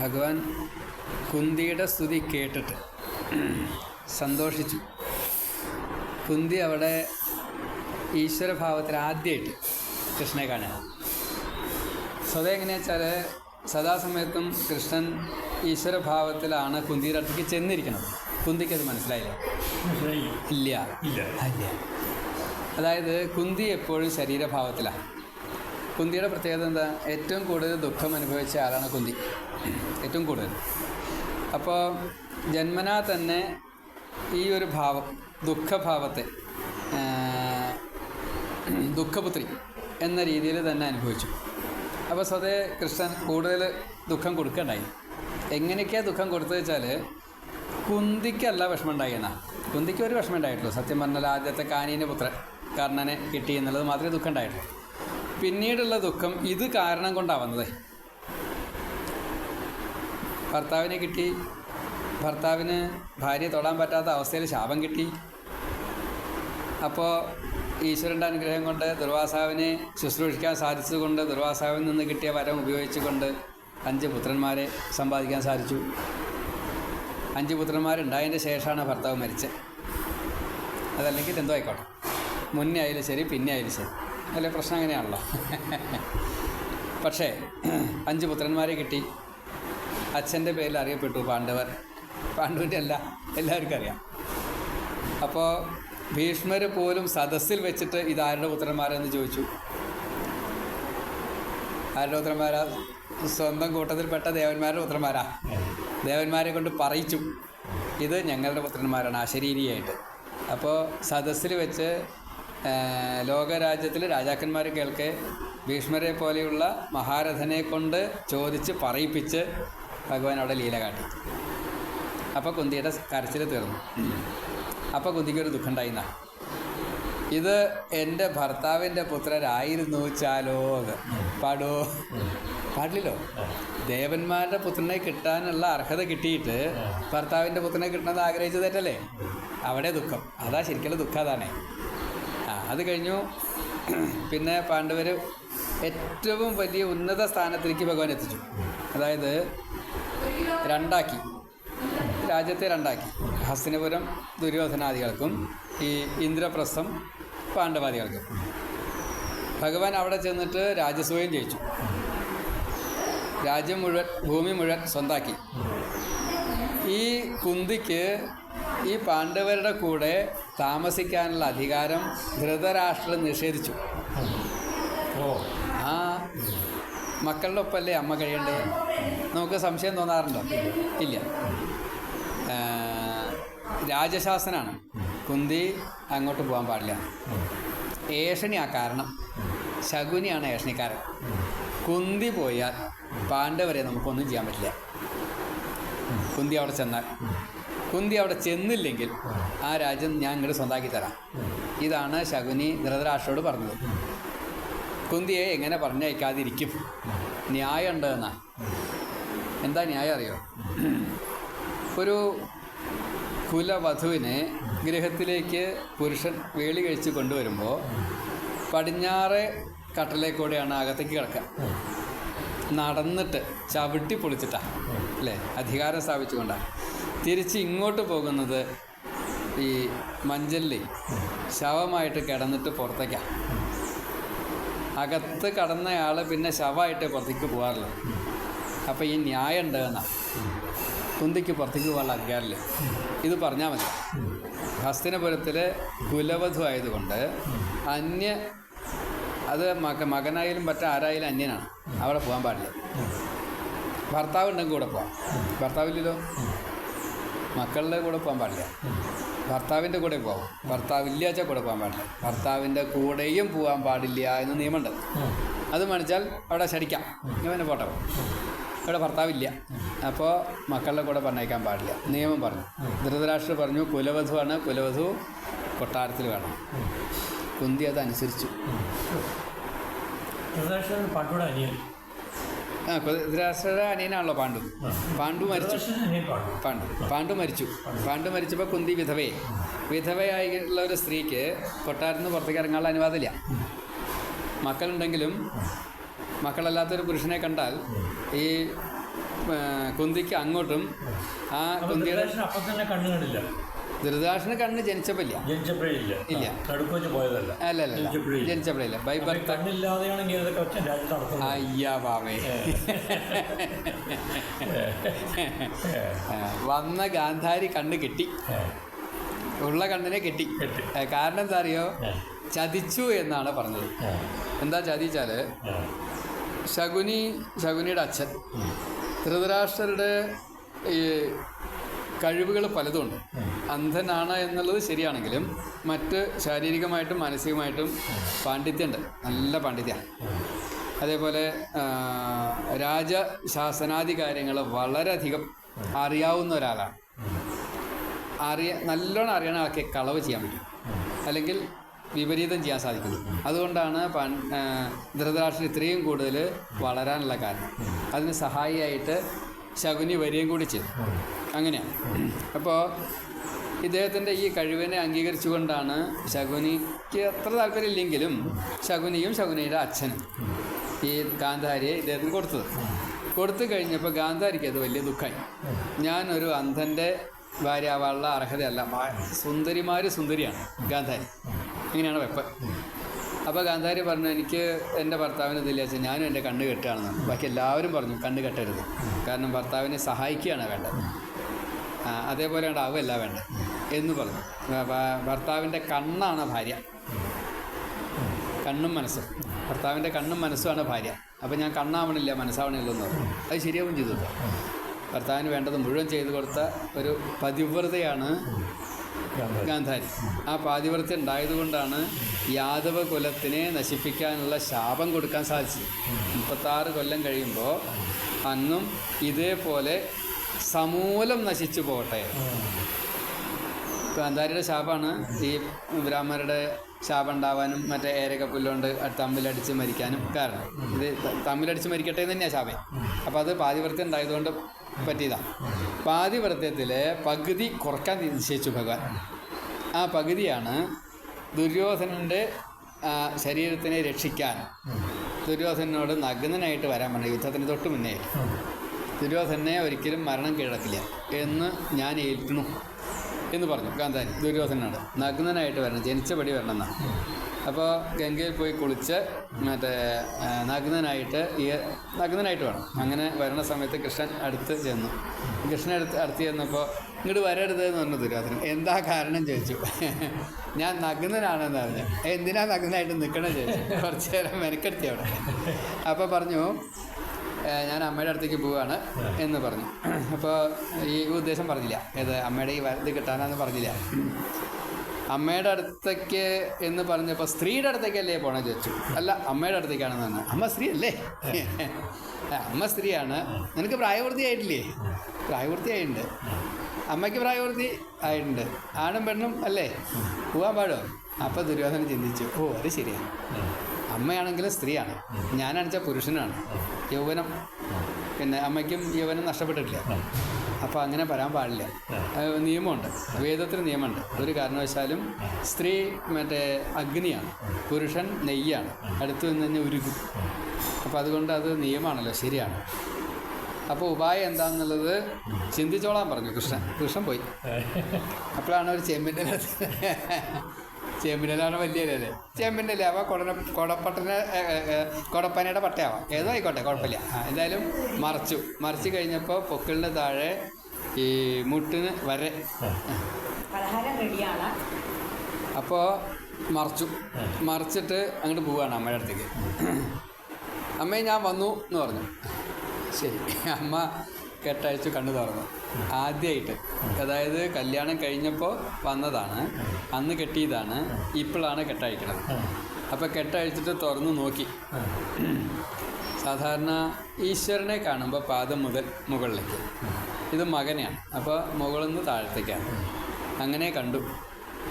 ഭഗവാൻ കുന്തിയുടെ സ്തുതി കേട്ടിട്ട് സന്തോഷിച്ചു. കുന്തി അവിടെ ഈശ്വരഭാവത്തിൽ ആദ്യമായിട്ട് കൃഷ്ണനെ കാണുക സ്വതം എങ്ങനെയാ വെച്ചാൽ സദാസമയത്തും കൃഷ്ണൻ ഈശ്വരഭാവത്തിലാണ് കുന്തിയുടെ അടുത്തേക്ക് ചെന്നിരിക്കുന്നത്. കുന്തിക്ക് അത് മനസ്സിലായില്ല? മനസ്സിലായി ഇല്ല. ഇല്ല ഇല്ല. അതായത് കുന്തി എപ്പോഴും ശരീരഭാവത്തിലാണ്. കുന്തിയുടെ പ്രത്യേകത എന്താ? ഏറ്റവും കൂടുതൽ ദുഃഖം അനുഭവിച്ച ആളാണ് കുന്തി. ഏറ്റവും കൂടുതൽ. അപ്പോൾ ജന്മനാ തന്നെ ഈ ഒരു ഭാവം ദുഃഖഭാവത്തെ ദുഃഖപുത്രി എന്ന രീതിയിൽ തന്നെ അനുഭവിച്ചു. അപ്പോൾ സ്വതേ കൃഷ്ണൻ കൂടുതൽ ദുഃഖം കൊടുക്കണ്ടായി. എങ്ങനെയൊക്കെയാണ് ദുഃഖം കൊടുത്തത് വെച്ചാൽ കുന്തിക്കല്ല വിഷമം ഉണ്ടായിരുന്ന കുന്തിക്ക് ഒരു വിഷമം ഉണ്ടായിട്ടുള്ളൂ. സത്യം പറഞ്ഞാൽ ആദ്യത്തെ കാനീന്റെ പുത്രൻ കർണനെ കിട്ടി എന്നുള്ളത് മാത്രമേ ദുഃഖം ഉണ്ടായിട്ടുള്ളൂ. പിന്നീടുള്ള ദുഃഖം ഇത് കാരണം കൊണ്ടാണ് വന്നത്. ഭർത്താവിനെ കിട്ടി. ഭർത്താവിന് ഭാര്യയെ തൊടാൻ പറ്റാത്ത അവസ്ഥയിൽ ശാപം കിട്ടി. അപ്പോൾ ഈശ്വരന്റെ അനുഗ്രഹം കൊണ്ട് ദുർവാസാവിനെ ശുശ്രൂഷിക്കാൻ സാധിച്ചതുകൊണ്ട് ദുർവാസാവിൽ നിന്ന് കിട്ടിയ വരം ഉപയോഗിച്ചുകൊണ്ട് അഞ്ച് പുത്രന്മാരെ സമ്പാദിക്കാൻ സാധിച്ചു. അഞ്ച് പുത്രന്മാരുണ്ടായതിന്റെ ശേഷമാണ് ഭർത്താവ് മരിച്ചത്. അതല്ലെങ്കിൽ എന്തോ ആയിക്കോട്ടെ. മുന്നേ ആയാലും ശരി പിന്നെ ആയാലും ശരി. അല്ലെ? പ്രശ്നം അങ്ങനെയാണല്ലോ. പക്ഷേ അഞ്ച് പുത്രന്മാരെ കിട്ടി. അച്ഛന്റെ പേരിൽ അറിയപ്പെട്ടു പാണ്ഡവർ. പാണ്ഡുവിന്റെ അല്ല എല്ലാവർക്കും അറിയാം. അപ്പോൾ ഭീഷ്മർ പോലും സദസ്സിൽ വെച്ചിട്ട് ഇതാരുടെ പുത്രന്മാരെന്ന് ചോദിച്ചു. ആരുടെ പുത്രന്മാരാ? സ്വന്തം കൂട്ടത്തിൽപ്പെട്ട ദേവന്മാരുടെ പുത്രന്മാരാ. ദേവന്മാരെ കൊണ്ട് പറയിച്ചു. ഇത് ഞങ്ങളുടെ പുത്രന്മാരാണ് അശരീരിയായിട്ട്. അപ്പോൾ സദസ്സിൽ വെച്ച് ലോകരാജ്യത്തിലെ രാജാക്കന്മാർ കേൾക്കെ ഭീഷ്മരെ പോലെയുള്ള മഹാരഥനെ കൊണ്ട് ചോദിച്ച് പറയിപ്പിച്ച് ഭഗവാൻ അവിടെ ലീല കാട്ടി. അപ്പോൾ കുന്തിയുടെ കരച്ചിൽ തീർന്നു. അപ്പോൾ കുന്തിക്കൊരു ദുഃഖം ഉണ്ടായിന്നാ ഇത് എന്റെ ഭർത്താവിന്റെ പുത്രരായിരുന്നു വെച്ചാലോ അത് പാടോ? പാടില്ലല്ലോ. ദേവന്മാരുടെ പുത്രനെ കിട്ടാനുള്ള അർഹത കിട്ടിയിട്ട് ഭർത്താവിന്റെ പുത്രനെ കിട്ടണമെന്ന് ആഗ്രഹിച്ചത് തെറ്റല്ലേ? അവിടെ ദുഃഖം. അതാ ശരിക്കുള്ള ദുഃഖം അതാണേ. ആ അത് കഴിഞ്ഞു. പിന്നെ പാണ്ഡവർ ഏറ്റവും വലിയ ഉന്നത സ്ഥാനത്തിലേക്ക് ഭഗവാൻ എത്തിച്ചു. അതായത് രണ്ടാക്കി. രാജ്യത്തെ രണ്ടാക്കി. ഹസ്തിനപുരം ദുര്യോധനാദികൾക്കും ഈ ഇന്ദ്രപ്രസ്ഥം പാണ്ഡവാദികൾക്കും. ഭഗവാൻ അവിടെ ചെന്നിട്ട് രാജസൂയം ജയിച്ചു. രാജ്യം മുഴുവൻ ഭൂമി മുഴുവൻ സ്വന്താക്കി. ഈ കുന്തിക്ക് ഈ പാണ്ഡവരുടെ കൂടെ താമസിക്കാനുള്ള അധികാരം ധൃതരാഷ്ട്രം നിഷേധിച്ചു. ഓ. മക്കളുടെ ഒപ്പമല്ലേ അമ്മ കഴിയേണ്ടത് നമുക്ക് സംശയം തോന്നാറുണ്ടോ? ഇല്ല. രാജശാസനാണ്. കുന്തി അങ്ങോട്ട് പോകാൻ പാടില്ല. ഏഷണിയാ കാരണം ശകുനിയാണ് ഏഷണിക്കാരൻ. കുന്തി പോയാൽ പാണ്ഡവരെ നമുക്കൊന്നും ചെയ്യാൻ പറ്റില്ല. കുന്തി അവിടെ ചെന്നാൽ. കുന്തി അവിടെ ചെന്നില്ലെങ്കിൽ ആ രാജ്യം ഞാൻ ഇങ്ങോട്ട് സ്വന്താക്കി തരാം. ഇതാണ് ശകുനി ധൃതരാഷ്ട്രോട് പറഞ്ഞത്. കുന്തിയെ എങ്ങനെ പറഞ്ഞയക്കാതിരിക്കും? ന്യായം ഉണ്ട് എന്നാ എന്താ ന്യായം അറിയോ? ഒരു കുലവധുവിനെ ഗൃഹത്തിലേക്ക് പുരുഷൻ വേളി കഴിച്ച് കൊണ്ടുവരുമ്പോൾ പടിഞ്ഞാറ് കട്ടലേക്കൂടെയാണ് അകത്തേക്ക് കിടക്കുക. നടന്നിട്ട് ചവിട്ടി പൊളിച്ചിട്ടാണ് അല്ലേ? അധികാരം സ്ഥാപിച്ചുകൊണ്ടാണ് തിരിച്ച് ഇങ്ങോട്ട് പോകുന്നത് ഈ മഞ്ചല്ലി ശവമായിട്ട് കിടന്നിട്ട് പുറത്തേക്കാണ് അകത്ത് കടന്നയാൾ പിന്നെ ശവമായിട്ട് പുറത്തേക്ക് പോകാറില്ല. അപ്പോൾ ഈ ന്യായം ഉണ്ട് എന്നാ കുന്തിക്ക് പുറത്തേക്ക് പോകാൻ അധികാരമില്ല. ഇത് പറഞ്ഞാൽ മതി. ഹസ്തിനപുരത്തിൽ കുലവധു ആയതുകൊണ്ട് അന്യ അത് മക മകനായാലും മറ്റാരായാലും അന്യനാണ്. അവിടെ പോകാൻ പാടില്ല. ഭർത്താവ് ഉണ്ടെങ്കിൽ കൂടെ പോകാം ഭർത്താവില്ലല്ലോ? മക്കളുടെ കൂടെ പോകാൻ പാടില്ല. ഭർത്താവിന്റെ കൂടെ പോകാം ഭർത്താവില്ലാച്ച കൂടെ പോകാൻ പാടില്ല. ഭർത്താവിന്റെ കൂടെയും പോകാൻ പാടില്ല എന്ന് നിയമമുണ്ട്. അത് മണിച്ചാൽ അവിടെ ശടിക്കാം. ഇവനെ പോട്ടെ. ഇവിടെ ഭർത്താവില്ല അപ്പോൾ മക്കളുടെ കൂടെ പറഞ്ഞയക്കാൻ പാടില്ല. നിയമം പറഞ്ഞു. ധൃതരാഷ്ട്ര പറഞ്ഞു കുലവധുവാണ് കുലവധു കൊട്ടാരത്തിൽ വേണം. കുന്തി അത് അനുസരിച്ചു ധൃതരാഷ്ട്രൻ പാട്ടോടെ ആ ധൃതരാഷ്ട്രയുടെ അനിയനാണല്ലോ പാണ്ഡു. പാണ്ഡു മരിച്ചു. പാണ്ഡു. പാണ്ഡു. മരിച്ചു. പാണ്ഡു മരിച്ചപ്പോൾ കുന്തി വിധവയെ. വിധവയായിട്ടുള്ള ഒരു സ്ത്രീക്ക് കൊട്ടാരത്തിൽ നിന്ന് പുറത്തേക്ക് ഇറങ്ങാനുള്ള അനുവാദമില്ല. മക്കളുണ്ടെങ്കിലും മക്കളല്ലാത്തൊരു പുരുഷനെ കണ്ടാൽ ഈ കുന്തിക്ക് അങ്ങോട്ടും ആ കുന്തിയുടെ ധൃതരാഷ്ട്രൻ അപ്പം തന്നെ കണ്ണു കണ്ടില്ല ധൃതരാഷ്ട്രന് കണ്ണ് ജനിച്ചപ്പോൾ ഇല്ല. വെച്ച് പോയതല്ല. അല്ല അല്ല ജനിച്ചപ്പോഴില്ല. ജനിച്ചപ്പോഴേ ബൈ ബർത്ത്. കണ്ണില്ലാതെയാണെങ്കിൽ അതൊക്കെ ഒച്ച രാജ്യത്ത് നടത്തുന്നത് അയ്യാ വന്ന ഗാന്ധാരി കണ്ണ് കെട്ടി. ഉള്ള കണ്ണിനെ കെട്ടി. കാരണം എന്താ അറിയോ? ചതിച്ചു എന്നാണ് പറഞ്ഞത്. എന്താ ചതിച്ചാൽ? ശകുനി ശകുനിയുടെ അച്ഛൻ. ധൃതരാഷ്ട്രരുടെ ഈ കഴിവുകൾ പലതുണ്ട്. അന്ധനാണ് എന്നുള്ളത് ശരിയാണെങ്കിലും മറ്റ് ശാരീരികമായിട്ടും മാനസികമായിട്ടും പാണ്ഡിത്യമുണ്ട്. നല്ല പാണ്ഡിത്യമാണ് അതേപോലെ രാജശാസനാദി കാര്യങ്ങൾ വളരെയധികം അറിയാവുന്ന ഒരാളാണ്. അറിയ നല്ലോണം അറിയണ ആൾക്ക് കളവ് ചെയ്യാൻ പറ്റും. അല്ലെങ്കിൽ വിപരീതം ചെയ്യാൻ സാധിക്കുന്നു. അതുകൊണ്ടാണ് ധൃതരാഷ്ട്രൻ ഇത്രയും കൂടുതൽ വളരാനുള്ള കാരണം. അതിന് സഹായിയായിട്ട് ശകുനി വരികയും കൂടി ചെയ്തു. അങ്ങനെയാണ്. അപ്പോൾ ഇദ്ദേഹത്തിന്റെ ഈ കഴിവിനെ അംഗീകരിച്ചുകൊണ്ടാണ് ശകുനിക്ക് അത്ര താല്പര്യമില്ലെങ്കിലും ശകുനിയും ശകുനിയുടെ അച്ഛൻ ഈ ഗാന്ധാരിയെ ഇദ്ദേഹത്തിന് കൊടുത്തത്. കൊടുത്തു കഴിഞ്ഞപ്പോൾ ഗാന്ധാരിക്ക് അത് വലിയ ദുഃഖമായി. ഞാനൊരു അന്ധന്റെ ഭാര്യ ആവാനുള്ള അർഹതയല്ല സുന്ദരിമാർ സുന്ദരിയാണ് ഗാന്ധാരി. ഇങ്ങനെയാണ് വെപ്പ്. അപ്പോൾ ഗാന്ധാരി പറഞ്ഞു എനിക്ക് എന്റെ ഭർത്താവിന് ഇതില്ല വെച്ചാൽ ഞാനും എന്റെ കണ്ണ് കെട്ടുകയാണെന്ന്. ബാക്കി എല്ലാവരും പറഞ്ഞു കണ്ണ് കെട്ടരുത്. കാരണം ഭർത്താവിനെ സഹായിക്കുകയാണ് വേണ്ടത്. അതേപോലെയാണ് അതേപോലെ ആവുമല്ല വേണ്ടത്. എന്ന് പറഞ്ഞു. ഭർത്താവിന്റെ കണ്ണാണ് ഭാര്യ. കണ്ണും മനസ്സും. ഭർത്താവിന്റെ കണ്ണും മനസ്സുമാണ് ഭാര്യ. അപ്പം ഞാൻ കണ്ണാവണില്ല മനസ്സാവണില്ല എന്ന് പറഞ്ഞു. അത് ശരിയാവും ചെയ്തു ഭർത്താവിന് വേണ്ടത് മുഴുവൻ ചെയ്തു കൊടുത്ത ഒരു പതിവ്രതയാണ് ഗാന്ധാരി. ഗാന്ധാരി. ആ പാതിവ്രത്യം ഉണ്ടായതുകൊണ്ടാണ് യാദവ കുലത്തിനെ നശിപ്പിക്കാനുള്ള ശാപം കൊടുക്കാൻ സാധിച്ചത്. മുപ്പത്താറ് കൊല്ലം കഴിയുമ്പോൾ അന്നും ഇതേപോലെ സമൂലം നശിച്ചു പോകട്ടെ. ഗാന്ധാരിയുടെ ശാപമാണ് ഈ ബ്രാഹ്മണരുടെ ശാപം ഉണ്ടാവാനും മറ്റേ ഏരക പുല്ലുകൊണ്ട് തമ്മിലടിച്ച് മരിക്കാനും കാരണം. ഇത് തമ്മിലടിച്ച് മരിക്കട്ടെ എന്ന് തന്നെയാണ് ശാപം. അപ്പോൾ അത് പാതിവൃത്തി ഉണ്ടായതുകൊണ്ട് പറ്റിയതാണ് പാതിവ്രത്യത്തിലെ പകുതി കുറയ്ക്കാൻ നിശ്ചയിച്ചു ഭഗവാൻ. ആ പകുതിയാണ് ദുര്യോധനന്റെ ശരീരത്തിനെ രക്ഷിക്കാൻ ദുര്യോധനോട് നഗ്നനായിട്ട് വരാൻ പറഞ്ഞു യുദ്ധത്തിന് തൊട്ട് മുന്നേ. ദുര്യോധനെ ഒരിക്കലും മരണം കീഴടക്കില്ല എന്ന് ഞാൻ ഏൽക്കുന്നു എന്ന് പറഞ്ഞു. ഗാന്ധാരി ദുര്യോധനാണ് നഗ്നനായിട്ട് വരണം ജനിച്ചപടി വരണം എന്നാണ്. അപ്പോൾ ഗംഗയിൽ പോയി കുളിച്ച് മറ്റേ നഗ്നനായിട്ട് ഈ നഗ്നനായിട്ട് വേണം. അങ്ങനെ വരണ സമയത്ത് കൃഷ്ണൻ അടുത്ത് ചെന്നു. കൃഷ്ണൻ അടുത്ത് അടുത്ത് ചെന്നപ്പോൾ ഇങ്ങോട്ട് വരരുത് എന്ന് പറഞ്ഞു ദുര്യോധനൻ. എന്താ കാരണം ചോദിച്ചു. ഞാൻ നഗ്നനാണെന്ന് പറഞ്ഞു. എന്തിനാ നഗ്നനായിട്ട് നിൽക്കണം ചോദിച്ചു. കുറച്ച് നേരം മെനക്കെടുത്തി അവിടെ അപ്പോൾ പറഞ്ഞു "ഏ, ഞാൻ അമ്മയുടെ അടുത്തേക്ക് പോവുകയാണ് എന്ന് പറഞ്ഞു. അപ്പോൾ ഈ ഉദ്ദേശം പറഞ്ഞില്ല. ഏത് അമ്മയുടെ ഈ ഇത് കിട്ടാനാന്ന് പറഞ്ഞില്ല. അമ്മയുടെ അടുത്തേക്ക് എന്ന് പറഞ്ഞപ്പോൾ സ്ത്രീയുടെ അടുത്തേക്കല്ലേ പോകണമെന്ന് ചോദിച്ചു. അല്ല അമ്മയുടെ അടുത്തേക്കാണെന്ന് പറഞ്ഞു. അമ്മ സ്ത്രീ അല്ലേ? അമ്മ സ്ത്രീയാണ്. നിനക്ക് പ്രായപൂർത്തി ആയിട്ടില്ലേ? പ്രായപൂർത്തി ആയിട്ടുണ്ട്. അമ്മയ്ക്ക് പ്രായപൂർത്തി ആയിട്ടുണ്ട്. ആണും പെണ്ണും അല്ലേ? പോവാൻ പാടോ? അപ്പോൾ ദുര്യോധന ചിന്തിച്ചു. ഓ അത് ശരിയാണ് അമ്മയാണെങ്കിലും സ്ത്രീയാണ്. ഞാനാണെച്ചാൽ പുരുഷനാണ്. യൗവനം. പിന്നെ അമ്മയ്ക്കും യൗവനം നഷ്ടപ്പെട്ടിട്ടില്ല. അപ്പോൾ അങ്ങനെ വരാൻ പാടില്ല. നിയമമുണ്ട്. വേദത്തിന് നിയമമുണ്ട്. ഒരു കാരണവശാലും സ്ത്രീ മറ്റേ അഗ്നിയാണ്. പുരുഷൻ നെയ്യാണ്. അടുത്തു നിന്ന് തന്നെ ഉരുകും. അപ്പോൾ അതുകൊണ്ട് അത് നിയമമാണല്ലോ ശരിയാണ്. അപ്പോൾ ഉപായം എന്താണെന്നുള്ളത് ചിന്തിച്ചോളാൻ പറഞ്ഞു കൃഷ്ണൻ. കൃഷ്ണൻ പോയി. അപ്പോഴാണ് ഒരു ചെമ്പിന്റെ ചെമ്പിനാണ് വലിയ അല്ലേ ചേമ്പിന്റെ ഇല അവ കൊടന കൊടപ്പട്ടന കൊടപ്പനയുടെ പട്ടയാവാം. ഏതോ ആയിക്കോട്ടെ കുഴപ്പമില്ല. ആ, എന്തായാലും മറച്ചു. മറിച്ച് കഴിഞ്ഞപ്പോൾ പൊക്കിളിന്റെ താഴെ ഈ മുട്ടിന് വരെ. പലഹാരം റെഡിയാണ്. അപ്പോൾ മറച്ചു. മറിച്ചിട്ട് അങ്ങോട്ട് പോവുകയാണ് അമ്മയുടെ അടുത്തേക്ക്. അമ്മയെ ഞാൻ വന്നു എന്ന് പറഞ്ഞു. ശരി. അമ്മ കെട്ടഴിച്ചു കണ്ണു തുറന്നു. ആദ്യമായിട്ട് അതായത് കല്യാണം കഴിഞ്ഞപ്പോൾ വന്നതാണ്. അന്ന് കെട്ടിയതാണ്. ഇപ്പോഴാണ് കെട്ടഴിക്കണത് അപ്പോൾ കെട്ടഴിച്ചിട്ട് തുറന്നു നോക്കി. സാധാരണ ഈശ്വരനെ കാണുമ്പോൾ പാദം മുതൽ മുകളിലേക്ക്. ഇത് മകനെയാണ്. അപ്പോൾ മുകളിൽ നിന്ന് താഴത്തേക്കാണ്. അങ്ങനെ കണ്ടു.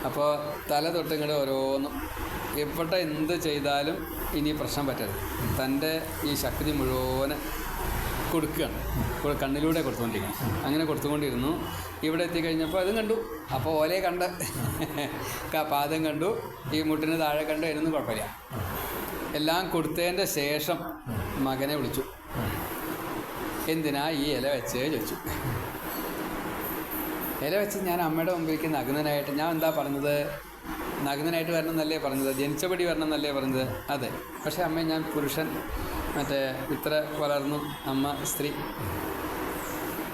അപ്പോൾ തല തൊട്ടിങ്ങോട്ട് ഓരോന്നും എവിടെ എന്ത് ചെയ്താലും ഇനി പ്രശ്നം പറ്റരുത്. തന്റെ ഈ ശക്തി മുഴുവൻ കൊടുക്കുകയാണ്. കണ്ണിലൂടെ കൊടുത്തുകൊണ്ടിരിക്കും അങ്ങനെ കൊടുത്തുകൊണ്ടിരുന്നു. ഇവിടെ എത്തിക്കഴിഞ്ഞപ്പോൾ അതും കണ്ടു. അപ്പോൾ ഓലെ കണ്ട്. പാദം കണ്ടു. ഈ മുട്ടിന് താഴെ കണ്ടു അതിനൊന്നും കുഴപ്പമില്ല. എല്ലാം കൊടുത്തതിന്റെ ശേഷം മകനെ വിളിച്ചു. എന്തിനാ ഈ ഇല വെച്ചേ ചോദിച്ചു. ഇല വെച്ച് ഞാൻ അമ്മയുടെ മുമ്പിലേക്ക് നഗ്നനായിട്ട് ഞാൻ എന്താ പറഞ്ഞത്? നഗ്നനായിട്ട് വരണം എന്നല്ലേ പറഞ്ഞത്? ജനിച്ചപടി വരണം എന്നല്ലേ പറഞ്ഞത്? അതെ. പക്ഷേ അമ്മ ഞാൻ പുരുഷൻ. മറ്റേ ഇത്ര വളർന്നു അമ്മ സ്ത്രീ.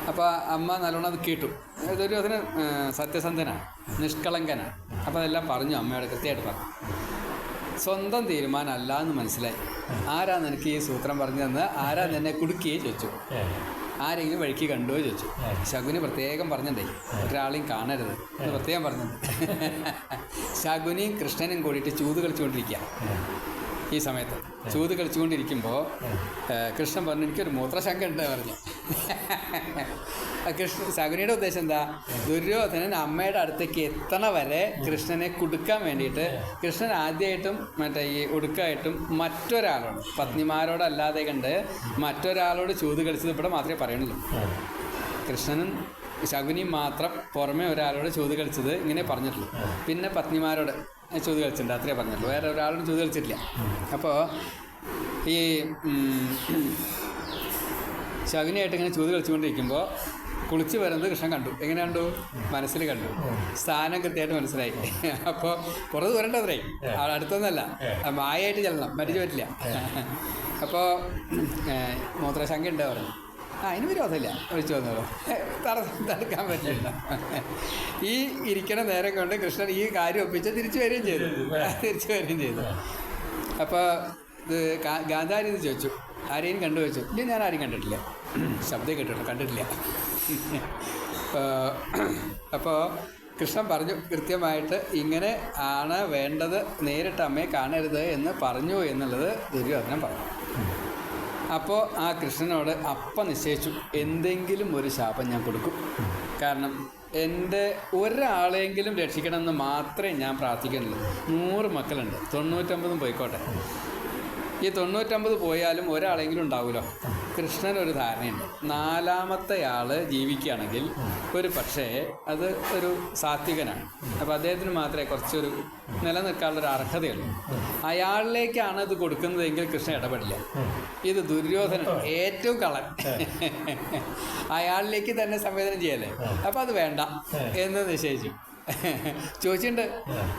അപ്പോൾ അമ്മ നല്ലോണം അത് കേട്ടു. ഇതൊരു അതിന് സത്യസന്ധനാണ് നിഷ്കളങ്കനാണ് അപ്പോൾ അതെല്ലാം പറഞ്ഞു അമ്മയോട് കൃത്യമായിട്ട് പറഞ്ഞു. സ്വന്തം തീരുമാനമല്ല എന്ന് മനസ്സിലായി. ആരാ നിനക്ക് ഈ സൂത്രം പറഞ്ഞു തന്ന് ആരാ നിന്നെ കുടുക്കിയേ ചോദിച്ചു. ആരെങ്കിലും വഴിക്ക് കണ്ടോ ചോദിച്ചു. ശകുനി പ്രത്യേകം പറഞ്ഞിട്ടുണ്ടായി ഒരാളെയും കാണരുത്. എന്ന് പ്രത്യേകം പറഞ്ഞിട്ടുണ്ട്. ശകുനിയും കൃഷ്ണനും കൂടിയിട്ട് ചൂത് കളിച്ചുകൊണ്ടിരിക്കുക ഈ സമയത്ത്. ചൂത് കളിച്ചുകൊണ്ടിരിക്കുമ്പോൾ കൃഷ്ണൻ പറഞ്ഞു എനിക്കൊരു മൂത്രശങ്ക ഉണ്ട് പറഞ്ഞു. കൃഷ്ണ ശകുനിയുടെ ഉദ്ദേശം എന്താ? ദുര്യോധനൻ അമ്മയുടെ അടുത്തേക്ക് എത്തണ വരെ കൃഷ്ണനെ കുടുക്കാൻ വേണ്ടിയിട്ട് കൃഷ്ണൻ ആദ്യമായിട്ടും മറ്റേ ഈ ഒടുക്കായിട്ടും മറ്റൊരാളോട് പത്നിമാരോടല്ലാതെ കണ്ട് മറ്റൊരാളോട് ചൂത് കളിച്ചത് ഇവിടെ മാത്രമേ പറയുന്നുള്ളൂ. കൃഷ്ണനും ശകുനിയും മാത്രം പുറമെ ഒരാളോട് ചോദ്യം കളിച്ചത് ഇങ്ങനെ പറഞ്ഞിട്ടുള്ളൂ. പിന്നെ പത്നിമാരോട് ചോദ്യം കളിച്ചിട്ടുണ്ട് അത്രേ പറഞ്ഞിട്ടുള്ളൂ. വേറെ ഒരാളോട് ചോദ്യം കളിച്ചിട്ടില്ല. അപ്പോൾ ഈ ശകുനിയായിട്ട് ഇങ്ങനെ ചോദ്യം കളിച്ചുകൊണ്ടിരിക്കുമ്പോൾ കുളിച്ച് വരുന്നത് കൃഷ്ണൻ കണ്ടു. എങ്ങനെ കണ്ടു? മനസ്സിൽ കണ്ടു. സ്ഥാനം കൃത്യമായിട്ട് മനസ്സിലായി. അപ്പോൾ പുറത്ത് ദൂരം അത്രേ. അടുത്തൊന്നല്ല. മായായിട്ട് ചെല്ലണം. മരിച്ചു പറ്റില്ല അപ്പോൾ മൂത്രശങ്ക ഉണ്ട് പറഞ്ഞു അതിന് വിരോധമില്ല. ഒഴിച്ചു വന്നോളൂ. തടുക്കാൻ പറ്റില്ല. ഈ ഇരിക്കണ നേരം കൊണ്ട് കൃഷ്ണൻ ഈ കാര്യം ഒപ്പിച്ച് തിരിച്ചു വരികയും ചെയ്തു. തിരിച്ചു വരികയും ചെയ്തു. അപ്പോൾ ഇത് ഗാന്ധാരി എന്ന് ചോദിച്ചു. ആരെയും കണ്ടു വെച്ചു ഇല്ല ഞാൻ ആരെയും കണ്ടിട്ടില്ല. ശബ്ദം കേട്ടിട്ടു കണ്ടിട്ടില്ല. അപ്പോൾ കൃഷ്ണൻ പറഞ്ഞു കൃത്യമായിട്ട് ഇങ്ങനെ ആണ് വേണ്ടത് നേരിട്ട് അമ്മയെ കാണരുത് എന്ന് പറഞ്ഞു എന്നുള്ളത് ദുര്യോധനം പറഞ്ഞു. അപ്പോൾ ആ കൃഷ്ണനോട് അപ്പം നിശ്ചയിച്ചു എന്തെങ്കിലും ഒരു ശാപം ഞാൻ കൊടുക്കും. കാരണം എന്റെ ഒരാളെങ്കിലും രക്ഷിക്കണമെന്ന് മാത്രമേ ഞാൻ പ്രാർത്ഥിക്കുന്നുള്ളൂ. നൂറ് മക്കളുണ്ട്. തൊണ്ണൂറ്റമ്പതും പോയിക്കോട്ടെ. ഈ തൊണ്ണൂറ്റമ്പത് പോയാലും ഒരാളെങ്കിലും ഉണ്ടാവുമല്ലോ. കൃഷ്ണൻ ഒരു ധാരണയുണ്ട്. നാലാമത്തെ ആൾ ജീവിക്കുകയാണെങ്കിൽ ഒരു പക്ഷേ അത് ഒരു സാത്വികനാണ്. അപ്പോൾ അദ്ദേഹത്തിന് മാത്രമേ കുറച്ചൊരു നിലനിൽക്കാനുള്ളൊരു അർഹതയുള്ളൂ. അയാളിലേക്കാണ് ഇത് കൊടുക്കുന്നതെങ്കിൽ കൃഷ്ണൻ ഇടപെടില്ല. ഇത് ദുര്യോധന ഏറ്റവും കളൻ അയാളിലേക്ക് തന്നെ സംവേദനം ചെയ്യല്ലേ? അപ്പം അത് വേണ്ട എന്ന് നിശ്ചയിച്ചു. ചോദിച്ചിട്ടുണ്ട്.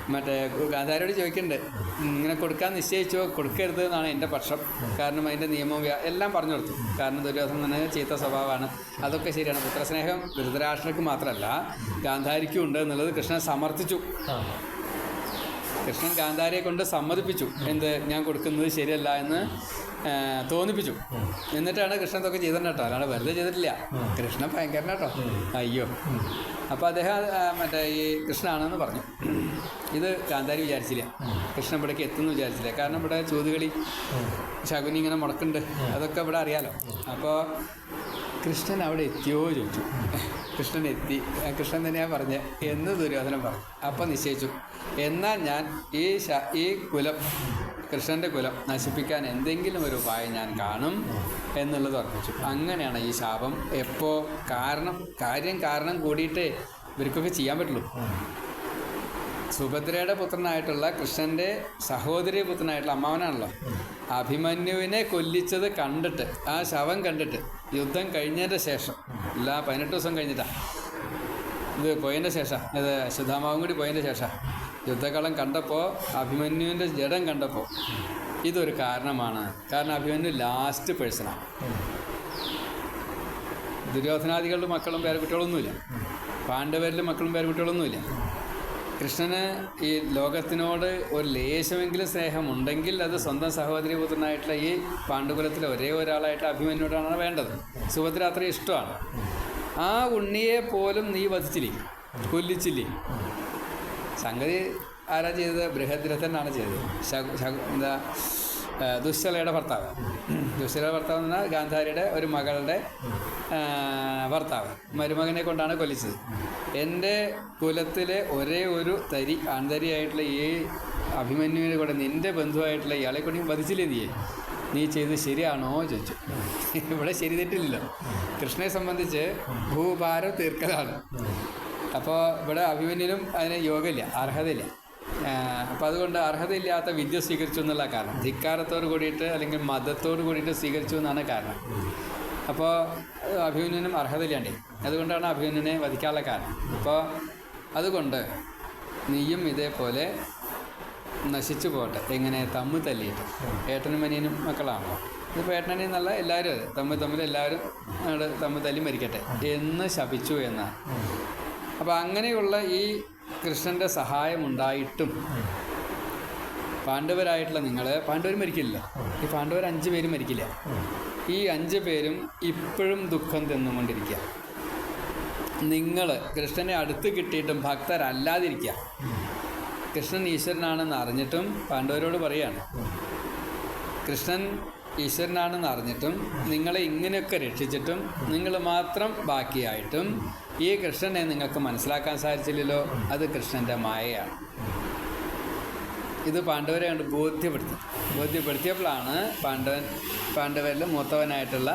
മറ്റേ ഗാന്ധാരോട് ചോദിക്കുന്നുണ്ട്. ഇങ്ങനെ കൊടുക്കാൻ നിശ്ചയിച്ചോ? കൊടുക്കരുത് എന്നാണ് എന്റെ പക്ഷം. കാരണം അതിന്റെ നിയമം എല്ലാം പറഞ്ഞു കൊടുത്തു. കാരണം ദുര്യോധനന് ചീത്ത സ്വഭാവമാണ്. അതൊക്കെ ശരിയാണ്. പുത്രസ്നേഹം ധൃതരാഷ്ട്രക്ക് മാത്രമല്ല ഗാന്ധാരിക്കും ഉണ്ട് എന്നുള്ളത് കൃഷ്ണൻ സമർത്ഥിച്ചു. കൃഷ്ണൻ ഗാന്ധാരിയെ കൊണ്ട് സമ്മതിപ്പിച്ചു. എന്ത്? ഞാൻ കൊടുക്കുന്നത് ശരിയല്ല എന്ന് തോന്നിപ്പിച്ചു. എന്നിട്ടാണ് കൃഷ്ണൻ ഇതൊക്കെ ചെയ്തിട്ടുണ്ട് കേട്ടോ അല്ലാണ്ട് വെറുതെ ചെയ്തിട്ടില്ല. കൃഷ്ണൻ ഭയങ്കര കേട്ടോ അയ്യോ. അപ്പോൾ അദ്ദേഹം മറ്റേ ഈ കൃഷ്ണനാണെന്ന് പറഞ്ഞു. ഇത് ഗാന്ധാരി വിചാരിച്ചില്ല. കൃഷ്ണൻ ഇവിടേക്ക് എത്തുമെന്ന് വിചാരിച്ചില്ല. കാരണം ഇവിടെ ചൂതുകളി ശകുനി ഇങ്ങനെ മുടക്കുന്നുണ്ട്. അതൊക്കെ ഇവിടെ അറിയാലോ. അപ്പോൾ കൃഷ്ണൻ അവിടെ എത്തിയോ ചോദിച്ചു. കൃഷ്ണൻ എത്തി കൃഷ്ണൻ തന്നെയാണ് പറഞ്ഞത് എന്ന് ദുര്യോധനൻ പറഞ്ഞു. അപ്പം നിശ്ചയിച്ചു. എന്നാൽ ഞാൻ ഈ ശ ഈ കുലം കൃഷ്ണന്റെ കുലം നശിപ്പിക്കാൻ എന്തെങ്കിലും ഒരു ഉപായം ഞാൻ കാണും എന്നുള്ളത് ഉറപ്പിച്ചു. അങ്ങനെയാണ് ഈ ശാപം എപ്പോൾ കാരണം കാര്യം കാരണം കൂടിയിട്ടേ ഇവർക്കൊക്കെ ചെയ്യാൻ പറ്റുള്ളൂ. സുഭദ്രയുടെ പുത്രനായിട്ടുള്ള കൃഷ്ണന്റെ സഹോദരി പുത്രനായിട്ടുള്ള അമ്മാവനാണല്ലോ. അഭിമന്യുവിനെ കൊല്ലിച്ചത് കണ്ടിട്ട് ആ ശവം കണ്ടിട്ട് യുദ്ധം കഴിഞ്ഞതിന്റെ ശേഷം. എല്ലാ പതിനെട്ട് ദിവസം കഴിഞ്ഞിട്ടാണ് ഇത് പോയതിന്റെ ശേഷം. ഇത് അശ്വത്ഥാമാവും കൂടി പോയതിന്റെ ശേഷം. യുദ്ധക്കളം കണ്ടപ്പോൾ അഭിമന്യുവിന്റെ ജഡം കണ്ടപ്പോൾ ഇതൊരു കാരണമാണ്. കാരണം അഭിമന്യു ലാസ്റ്റ് പേഴ്സണാണ് ദുര്യോധനാദികളുടെ മക്കളും പേരക്കുട്ടികളൊന്നുമില്ല. പാണ്ഡവരിലെ മക്കളും പേരക്കുട്ടികളൊന്നുമില്ല. കൃഷ്ണന് ഈ ലോകത്തിനോട് ഒരു ലേശമെങ്കിലും സ്നേഹമുണ്ടെങ്കിൽ അത് സ്വന്തം സഹോദരി പുത്രനായിട്ടുള്ള ഈ പാണ്ഡുകുലത്തിലെ ഒരേ ഒരാളായിട്ട് അഭിമന്യോടാണ് വേണ്ടത്. സുഭദ്ര അത്രയും ഇഷ്ടമാണ്. ആ ഉണ്ണിയെ പോലും നീ വധിച്ചില്ലേ? കൊല്ലിച്ചില്ലേ? സംഗതി ആരാ ചെയ്തത്? ബൃഹദ്രഥനാണ് ചെയ്തത്. എന്താ ദുശ്ശലയുടെ ഭർത്താവ്. ദുശ്ശലയുടെ ഭർത്താവ് എന്ന് പറഞ്ഞാൽ ഗാന്ധാരിയുടെ ഒരു മകളുടെ ഭർത്താവ്. മരുമകനെ കൊണ്ടാണ് കൊല്ലിച്ചത്. എന്റെ കുലത്തിലെ ഒരേ ഒരു തരി ആൺതരിയായിട്ടുള്ള ഈ അഭിമന്യുവിനെ കൂടെ നിന്റെ ബന്ധുവായിട്ടുള്ള ഇയാളെ കൂടി വധിച്ചില്ലേ നീ നീ ചെയ്തത് ശരിയാണോ ചോദിച്ചു. ഇവിടെ ശരി തെറ്റില്ലല്ലോ. കൃഷ്ണനെ സംബന്ധിച്ച് ഭൂഭാരം തീർക്കലാണ്. അപ്പോൾ ഇവിടെ അഭിമന്യനും അതിന് യോഗമില്ല അർഹതയില്ല. അപ്പോൾ അതുകൊണ്ട് അർഹതയില്ലാത്ത വിദ്യ സ്വീകരിച്ചു എന്നുള്ള കാരണം. ധിക്കാരത്തോട് കൂടിയിട്ട് അല്ലെങ്കിൽ മതത്തോട് കൂടിയിട്ട് സ്വീകരിച്ചു എന്നാണ് കാരണം. അപ്പോൾ അഭിമന്യനും അർഹതയില്ലാണ്ടേ. അതുകൊണ്ടാണ് അഭിമന്യനെ വധിക്കാനുള്ള കാരണം. അപ്പോൾ അതുകൊണ്ട് നീയും ഇതേപോലെ നശിച്ചു പോകട്ടെ. എങ്ങനെ? തമ്മ് തല്ലിയിട്ട്. ഏട്ടനും മനിയനും മക്കളാണല്ലോ. ഇതിപ്പോൾ ഏട്ടനും എന്നല്ല എല്ലാവരും അത് തമ്മിൽ തമ്മിൽ എല്ലാവരും തമ്മിൽ തല്ലി മരിക്കട്ടെ എന്ന് ശപിച്ചു എന്നാണ്. അപ്പോൾ അങ്ങനെയുള്ള ഈ കൃഷ്ണന്റെ സഹായം ഉണ്ടായിട്ടും പാണ്ഡവരായിട്ടുള്ള നിങ്ങൾ പാണ്ഡവർ മരിക്കില്ല ഈ പാണ്ഡവർ അഞ്ച് പേരും മരിക്കില്ല. ഈ അഞ്ച് പേരും ഇപ്പോഴും ദുഃഖം തിന്നുകൊണ്ടിരിക്കുക നിങ്ങൾ കൃഷ്ണനെ അടുത്ത് കിട്ടിയിട്ടും ഭക്തരല്ലാതിരിക്കുക കൃഷ്ണൻ ഈശ്വരനാണെന്ന് അറിഞ്ഞിട്ടും പാണ്ഡവരോട് പറയാണ്. കൃഷ്ണൻ ഈശ്വരനാണെന്ന് അറിഞ്ഞിട്ടും നിങ്ങളെ ഇങ്ങനെയൊക്കെ രക്ഷിച്ചിട്ടും നിങ്ങൾ മാത്രം ബാക്കിയായിട്ടും ഈ കൃഷ്ണനെ നിങ്ങൾക്ക് മനസ്സിലാക്കാൻ സാധിച്ചില്ലല്ലോ. അത് കൃഷ്ണന്റെ മായയാണ്. ഇത് പാണ്ഡവരെ കണ്ട് ബോധ്യപ്പെടുത്തി. ബോധ്യപ്പെടുത്തിയപ്പോഴാണ് പാണ്ഡവൻ പാണ്ഡവരിൽ മൂത്തവനായിട്ടുള്ള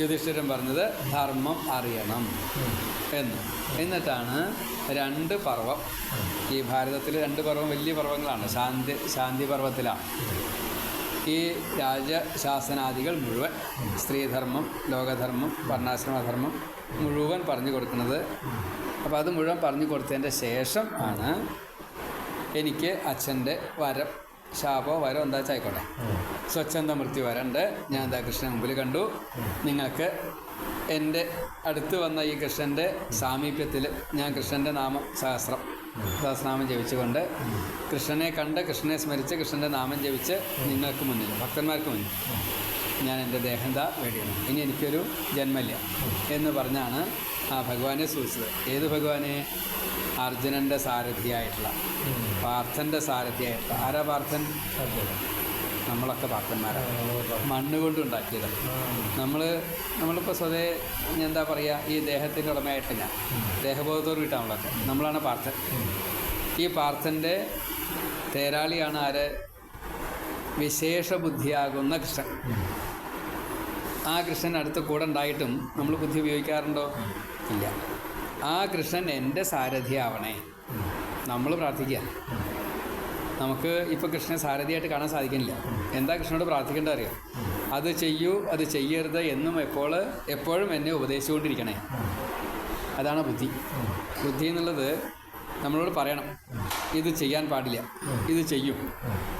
യുധിഷ്ഠിരൻ പറഞ്ഞത് ധർമ്മം അറിയണം എന്ന്. എന്നിട്ടാണ് രണ്ട് പർവം. ഈ ഭാരതത്തിൽ രണ്ട് പർവം വലിയ പർവങ്ങളാണ്. ശാന്തി ശാന്തി പർവത്തിലാണ് ഈ രാജശാസനാദികൾ മുഴുവൻ സ്ത്രീധർമ്മം ലോകധർമ്മം വർണാശ്രമധർമ്മം മുഴുവൻ പറഞ്ഞു കൊടുക്കുന്നത്. അപ്പോൾ അത് മുഴുവൻ പറഞ്ഞു കൊടുത്തതിന്റെ ശേഷം ആണ് എനിക്ക് അച്ഛന്റെ വരം ശാപോ വരം എന്താ വെച്ചായിക്കോട്ടെ സ്വച്ഛന്ത മൃത്യു വരണ്ട്. ഞാൻ എന്താ കൃഷ്ണൻ മുമ്പിൽ കണ്ടു. നിങ്ങൾക്ക് എന്റെ അടുത്ത് വന്ന ഈ കൃഷ്ണന്റെ സാമീപ്യത്തിൽ ഞാൻ കൃഷ്ണന്റെ നാമം സഹസ്രം സഹസ്രനാമം ജപിച്ചുകൊണ്ട് കൃഷ്ണനെ കണ്ട് കൃഷ്ണനെ സ്മരിച്ച് കൃഷ്ണന്റെ നാമം ജപിച്ച് നിങ്ങൾക്ക് മുന്നിൽ ഭക്തന്മാർക്ക് മുന്നിൽ ഞാൻ എന്റെ ദേഹം ദാ വേടിയണം ഇനി എനിക്കൊരു ജന്മല്ല എന്ന് പറഞ്ഞാണ് ആ ഭഗവാനെ സൂചിച്ചത്. ഏത് ഭഗവാനെ? അർജുനന്റെ സാരഥിയായിട്ടുള്ള പാർത്ഥന്റെ സാരഥിയായിട്ടുള്ള. ആരാ പാർത്ഥൻ? നമ്മളൊക്കെ പാത്രന്മാരാണ് മണ്ണ് കൊണ്ട് നമ്മൾ നമ്മളിപ്പോൾ സ്വതേ എന്താ പറയുക ഈ ദേഹത്തിന്റെ ഉടമയായിട്ടില്ല ദേഹബോധത്തോട് വീട്ടാണല്ലോ നമ്മളാണ് പാർത്ഥൻ. ഈ പാർത്ഥന്റെ തേരാളിയാണ് ആര്? വിശേഷ ബുദ്ധിയാകുന്ന കൃഷ്ണൻ. ആ കൃഷ്ണൻ അടുത്ത് കൂടെ ഉണ്ടായിട്ടും നമ്മൾ ബുദ്ധി ഉപയോഗിക്കാറുണ്ടോ? ഇല്ല. ആ കൃഷ്ണൻ എന്റെ സാരഥിയാവണേ. നമ്മൾ പ്രാർത്ഥിക്കുക. നമുക്ക് ഇപ്പോൾ കൃഷ്ണനെ സാരഥിയായിട്ട് കാണാൻ സാധിക്കുന്നില്ല. എന്താ കൃഷ്ണനോട് പ്രാർത്ഥിക്കേണ്ട അറിയോ? അത് ചെയ്യൂ അത് ചെയ്യരുത് എന്നും എപ്പോൾ എപ്പോഴും എന്നെ ഉപദേശിച്ചുകൊണ്ടിരിക്കണേ. അതാണ് ബുദ്ധി. ബുദ്ധി എന്നുള്ളത് നമ്മളോട് പറയണം. ഇത് ചെയ്യാൻ പാടില്ല. ഇത് ചെയ്യും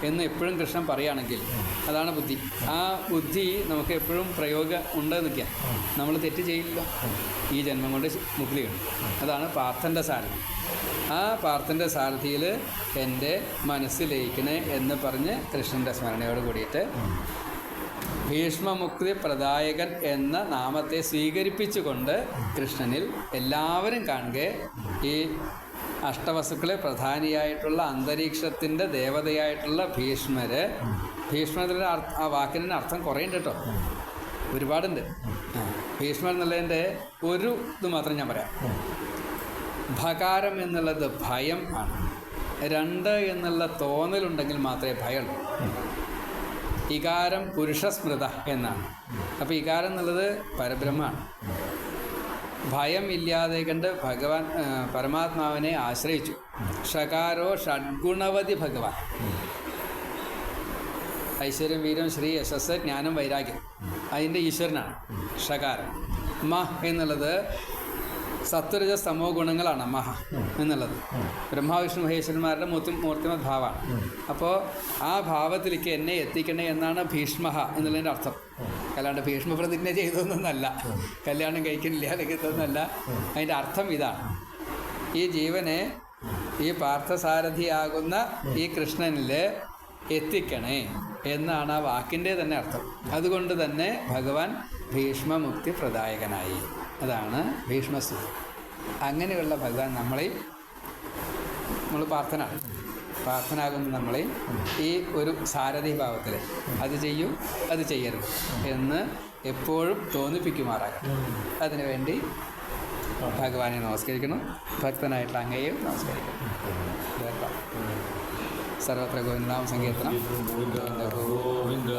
എന്ന് എപ്പോഴും കൃഷ്ണൻ പറയുകയാണെങ്കിൽ അതാണ് ബുദ്ധി. ആ ബുദ്ധി നമുക്ക് എപ്പോഴും പ്രയോഗം ഉണ്ട് നിൽക്കുക നമ്മൾ തെറ്റ് ചെയ്യില്ല. ഈ ജന്മം കൊണ്ട് മുക്തി കിട്ടും. അതാണ് പാർത്ഥന്റെ സാരഥി ആ പാർത്ഥന്റെ സാരഥിയിൽ എന്റെ മനസ്സ് ലയിക്കണേ എന്ന് പറഞ്ഞ് കൃഷ്ണന്റെ സ്മരണയോട് കൂടിയിട്ട് ഭീഷ്മമുക്തി പ്രദായകൻ എന്ന നാമത്തെ സ്വീകരിപ്പിച്ചുകൊണ്ട് കൃഷ്ണനിൽ എല്ലാവരും കാണുക. ഈ അഷ്ടവസുക്കളെ പ്രധാനിയായിട്ടുള്ള അന്തരീക്ഷത്തിന്റെ ദേവതയായിട്ടുള്ള ഭീഷ്മര് ഭീഷ്മരുടെ ആ വാക്കിന് അർത്ഥം കുറേ ഉണ്ട് കേട്ടോ. ഒരുപാടുണ്ട്. ഭീഷ്മർ എന്നുള്ളതിന്റെ ഒരു ഇത് മാത്രം ഞാൻ പറയാം. ഭകാരം എന്നുള്ളത് ഭയം ആണ്. രണ്ട് എന്നുള്ള തോന്നലുണ്ടെങ്കിൽ മാത്രമേ ഭയമുള്ളൂ. ഇകാരം പുരുഷസ്മൃത എന്നാണ്. അപ്പോൾ ഇകാരം എന്നുള്ളത് പരബ്രഹ്മമാണ്. ഭയം ഇല്ലാതെ കണ്ട് ഭഗവാൻ പരമാത്മാവിനെ ആശ്രയിച്ചു. ഷകാരോ ഷഡ്ഗുണവതി ഭഗവാൻ. ഐശ്വര്യം വീരം ശ്രീ യശസ് ജ്ഞാനം വൈരാഗ്യം. അതിന്റെ ഈശ്വരനാണ് ഷകാരം മ എന്നുള്ളത് സത്വരജ സമോ ഗുണങ്ങളാണ് മഹ എന്നുള്ളത്. ബ്രഹ്മാവിഷ്ണു മഹേശ്വരന്മാരുടെ മൂർത്തി മൂർത്തിമത് ഭാവമാണ്. അപ്പോൾ ആ ഭാവത്തിലേക്ക് എന്നെ എത്തിക്കണേ എന്നാണ് ഭീഷ്മഹ എന്നുള്ളതിന്റെ അർത്ഥം. അല്ലാണ്ട് ഭീഷ്മ പ്രതിജ്ഞ ചെയ്തതൊന്നല്ല. കല്യാണം കഴിക്കുന്നില്ല അല്ലെങ്കിൽ ഇതൊന്നല്ല. അതിന്റെ അർത്ഥം ഇതാണ്. ഈ ജീവനെ ഈ പാർത്ഥസാരഥിയാകുന്ന ഈ കൃഷ്ണനിൽ എത്തിക്കണേ എന്നാണ് ആ വാക്കിന്റെ തന്നെ അർത്ഥം. അതുകൊണ്ട് തന്നെ ഭഗവാൻ ഭീഷ്മമുക്തി പ്രദായകനായി. അതാണ് ഭീഷ്മസ്തുതി അങ്ങനെയുള്ള ഭഗവാൻ നമ്മളെ നമ്മൾ പ്രാർത്ഥന പ്രാർത്ഥനാകുന്ന നമ്മളെ ഈ ഒരു സാരഥി ഭാവത്തിൽ അത് ചെയ്യും അത് ചെയ്യരുത് എന്ന് എപ്പോഴും തോന്നിപ്പിക്കുമാറാകണം. അതിനുവേണ്ടി ഭഗവാനെ നമസ്കരിക്കണം ഭക്തനായിട്ട് അങ്ങയെയും നമസ്കരിക്കണം സർവത്ര ഗോവിന്ദനാമ സങ്കീർത്തനം. ഗോവിന്ദ.